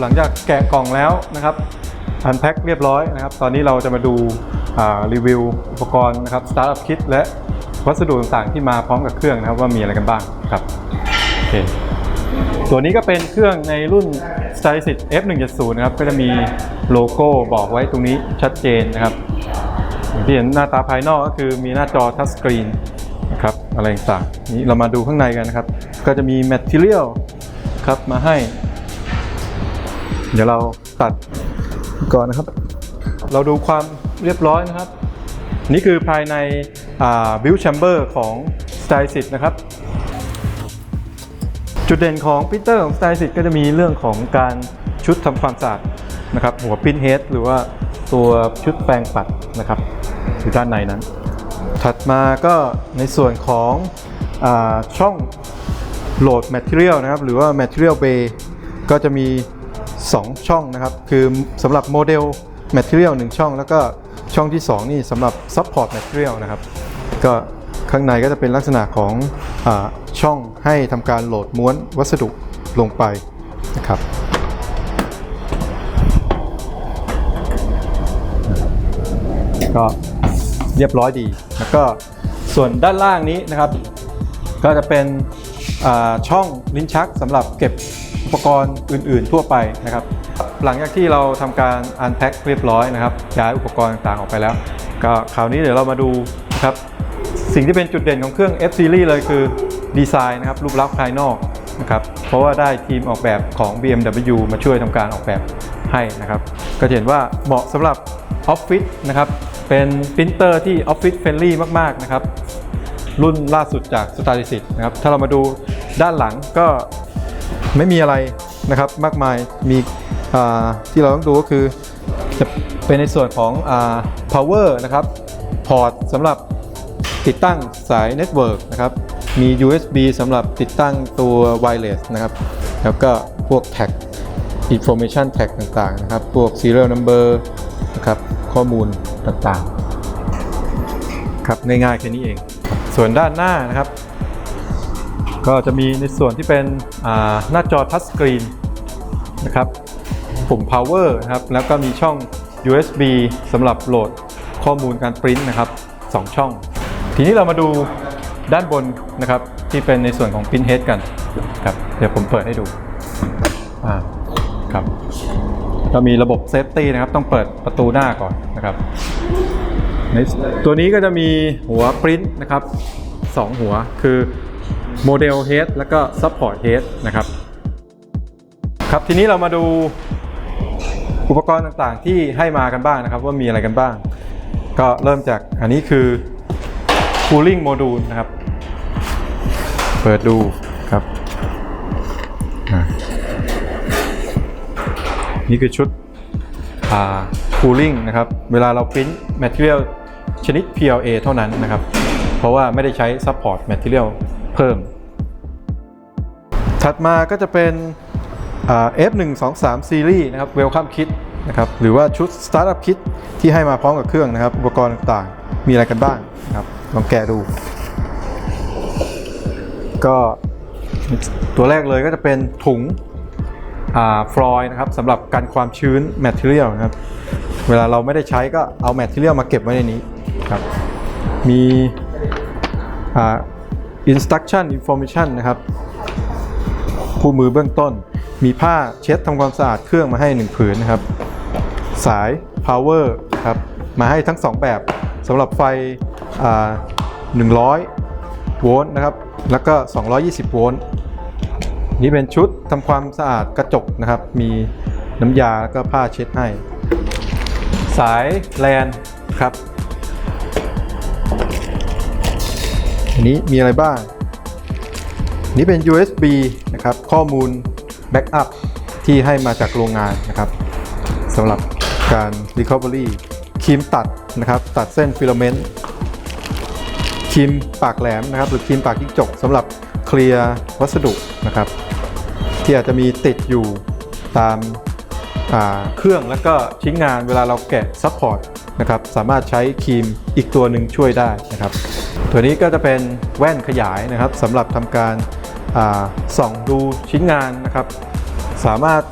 หลังจากแกะกล่องแล้วนะครับอันแพ็คเรียบร้อยนะครับ ตอนนี้เราจะมาดูารีวิวอุปกรณ์นะครับสตาร์ทอัพคิดและวัสดุต่างๆที่มาพร้อมกับเครื่องนะครับว่ามีอะไรกันบ้างครับโอเคตัวนี้ก็เป็นเครื่องในรุ่น s t y l i s F170 นะครับก็จะมีโลโก้บอกไว้ตรงนี้ชัดเจนนะครับที่เห็นหน้าตาภายนอกก็คือมีหน้าจอทัชสกรีนนะครับอะไรต่างๆนี้เรามาดูข้างในกันนะครับ ก็จะมี Material ครับมาให้ เดี๋ยวเราตัดก่อนนะครับ เราดูความเรียบร้อยนะครับ นี่คือภายในอ่า build chamber ของ s t y l i s นะครับ จุดเด่นของปริเตอร์ของ s t y l i s ก็จะมีเรื่องของการชุดทำความสะอาดนะครับ หัวปรินเฮดหรือว่าตัวชุดแปรงปัดนะครับอยู่ด้านในนั้น ถัดมาก็ในส่วนของอช่องโหลด Material นะครับ หรือว่า Material Bay ก็จะมี 2 ช่องนะครับ คือสำหรับโมเดล Material 1 ช่อง แล้วก็ช่องที่ 2 นี่สำหรับ Support Material นะครับ ก็ข้างในก็จะเป็นลักษณะของอช่องให้ทำการโหลดม้วนวัสดุลงไปนะครับก็เรียบร้อยดี แล้วก็ส่วนด้านล่างนี้นะครับ ก็จะเป็นช่องลิ้นชักสำหรับเก็บ อุปกรณ์อื่น ๆ ทั่วไปนะครับ หลังจากที่เราทำการอันแพ็คเรียบร้อยนะครับย้ายอุปกรณ์ต่างๆออกไปแล้ว ก็คราวนี้เดี๋ยวเรามาดูนะครับสิ่งที่เป็นจุดเด่นของเครื่อง F Series เลยคือดีไซน์นะครับรูปลักษณ์ภายนอกนะครับเพราะว่าได้ทีมออกแบบของ BMW มาช่วยทำการออกแบบให้นะครับ ก็เห็นว่าเหมาะสำหรับออฟฟิศนะครับเป็นปรินเตอร์ที่ออฟฟิศเฟรนลี่มาก ๆ นะครับ รุ่นล่าสุดจาก s t y l i s นะครับถ้าเรามาดูด้านหลังก็ ไม่มีอะไรนะครับมากมายมีที่เราต้องดูก็คือจะเป็นในส่วนของอ power นะครับพอร์ตสำหรับติดตั้งสายเน็ตเวิร์กนะครับ มี USB สำหรับติดตั้งตัว wireless นะครับ แล้วก็พวกแท็ก information tag ต่างๆ นะครับ พวก serial number นะครับ ข้อมูลต่างๆ ครับ ง่ายๆ แค่นี้เอง ส่วนด้านหน้านะครับ ก็จะมีในส่วนที่เป็นหน้าจอทัชสกรีนนะครับปุ่ม power นะครับแล้วก็มีช่อง USB สำหรับโหลดข้อมูลการปริ้นนะครับ 2 ช่อง ทีนี้เรามาดูด้านบนนะครับ ที่เป็นในส่วนของ Print Head กันครับเดี๋ยวผมเปิดให้ดูอ่าครับก็มีระบบเซฟตี้นะครับ ต้องเปิดประตูหน้าก่อนนะครับตัวนี้ก็จะมีหัวปริ้นนะครับสองหัวคือ โมเดลเฮดแล้วก็ซัพพอร์ตเฮดนะครับครับทีนี้เรามาดูอุปกรณ์ต่างๆ ที่ให้มากันบ้างนะครับ ว่ามีอะไรกันบ้าง ก็เริ่มจากอันนี้คือ cooling module นะครับ เปิดดูครับ นี่คือชุดอ่า cooling นะครับ เวลาเราพิมพ์ material ชนิด PLA เท่านั้นนะครับ เพราะว่าไม่ได้ใช้ support material เพิ่ม ถัดมาก็จะเป็นอ่า F123 Series นะครับ Welcome Kit นะครับหรือว่าชุด Startup Kit ที่ให้มาพร้อมกับเครื่องนะครับ อุปกรณ์ต่างๆ มีอะไรกันบ้างนะครับลองแกะดู ก็ตัวแรกเลยก็จะเป็นถุงฟลอยนะครับสำหรับกันความชื้น Material นะครับ เวลาเราไม่ได้ใช้ก็เอา Material มาเก็บไว้ในนี้ครับมีอ่า Instruction Information นะครับ คู่มือเบื้องต้น มีผ้าเช็ดทำความสะอาดเครื่องมาให้ 1 ผืนนะครับ สาย power ครับมาให้ทั้ง 2 แบบสำหรับไฟอ่า100 โวลต์นะครับ แล้วก็ 220 โวลต์นี่เป็นชุดทำความสะอาดกระจกนะครับ มีน้ำยาแล้วก็ผ้าเช็ดให้ สายแลนครับ อันนี้มีอะไรบ้าง นี่เป็น USB นะครับ ข้อมูลแบ็กอัพที่ให้มาจากโรงงานนะครับสำหรับการ Recovery ครีมตัดนะครับ ตัดเส้นฟิลาเมนต์ครีมปากแหลมนะครับ หรือครีมปากจิ้งจกสำหรับเคลียร์วัสดุนะครับ ที่อาจจะมีติดอยู่ตามาเครื่องแล้วก็ชิ้นงานเวลาเราแกะซัพพอร์ตนะครับสามารถใช้ครีมอีกตัวหนึ่งช่วยได้นะครับ ตัวนี้ก็จะเป็นแว่นขยายนะครับสำหรับทำการ ส่องดูชิ้นงานนะครับ สามารถ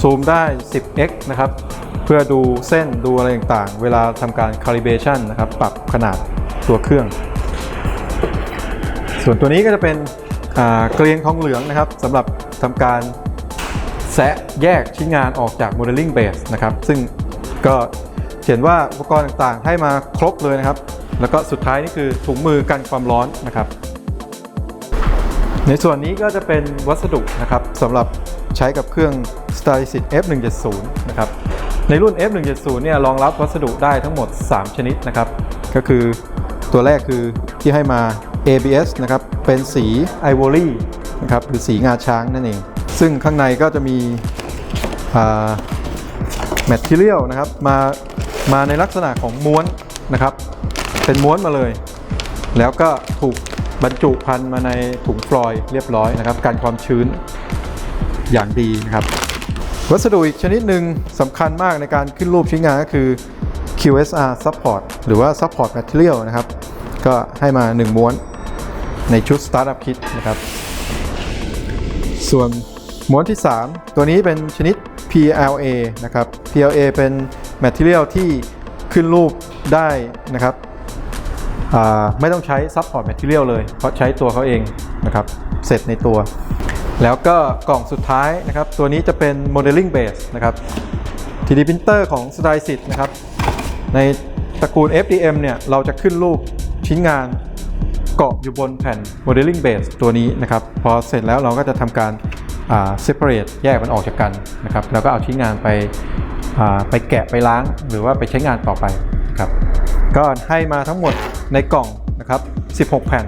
ซูมได้ 10x นะครับ เพื่อดูเส้นดูอะไรต่างๆ เวลาทำการ calibration นะครับ ปรับขนาดตัวเครื่อง ส่วนตัวนี้ก็จะเป็นเกลียงทองเหลืองนะครับสำหรับทำการแซะแยกชิ้นงานออกจาก modeling base นะครับ ซึ่งก็เขียนว่าอุปกรณ์ต่างๆ ให้มาครบเลยนะครับ แล้วก็สุดท้ายนี่คือถุงมือกันความร้อนนะครับ ในส่วนนี้ก็จะเป็นวัสดุนะครับสำหรับใช้กับเครื่อง s t y l i s t F170 นะครับในรุ่น F170 เนี่ยรองรับวัสดุได้ทั้งหมด 3 ชนิดนะครับ ก็คือตัวแรกคือที่ให้มา ABS นะครับ เป็นสี Ivory นะครับหรือสีงาช้างนั่นเอง ซึ่งข้างในก็จะมีอ่า Material นะครับมามาในลักษณะของม้วนนะครับ เป็นม้วนมาเลย แล้วก็ถูก บรรจุพันมาในถุงฟลอยล์เรียบร้อยนะครับการความชื้นอย่างดีนะครับ วัสดุอีกชนิดหนึ่งสำคัญมากในการขึ้นรูปชิ้นงานก็คือ QSR Support หรือว่า Support Material นะครับ ก็ให้มา 1 ม้วนในชุด Startup Kit นะครับ ส่วนม้วนที่ 3 ตัวนี้เป็นชนิด PLA นะครับ PLA เป็น Material ที่ขึ้นรูปได้นะครับ ไม่ต้องใช้ Support Material เลย เพราะใช้ตัวเขาเองนะครับ เสร็จในตัว แล้วก็กล่องสุดท้ายนะครับ ตัวนี้จะเป็น Modeling Base นะครับ 3D Printer ของ s t y l e s i t นะครับ ในตระกูล FDM เนี่ย เราจะขึ้นรูปชิ้นงานเกาะอยู่บนแผ่น Modeling Base ตัวนี้นะครับ พอเสร็จแล้วเราก็จะทำการอ่า separate แยกมันออกจากกันนะครับ แล้วก็เอาชิ้นงานไปไปแกะไปล้างหรือว่าไปใช้งานต่อไป ครับก็ให้มาทั้งหมดในกล่องนะครับ 16 แผ่น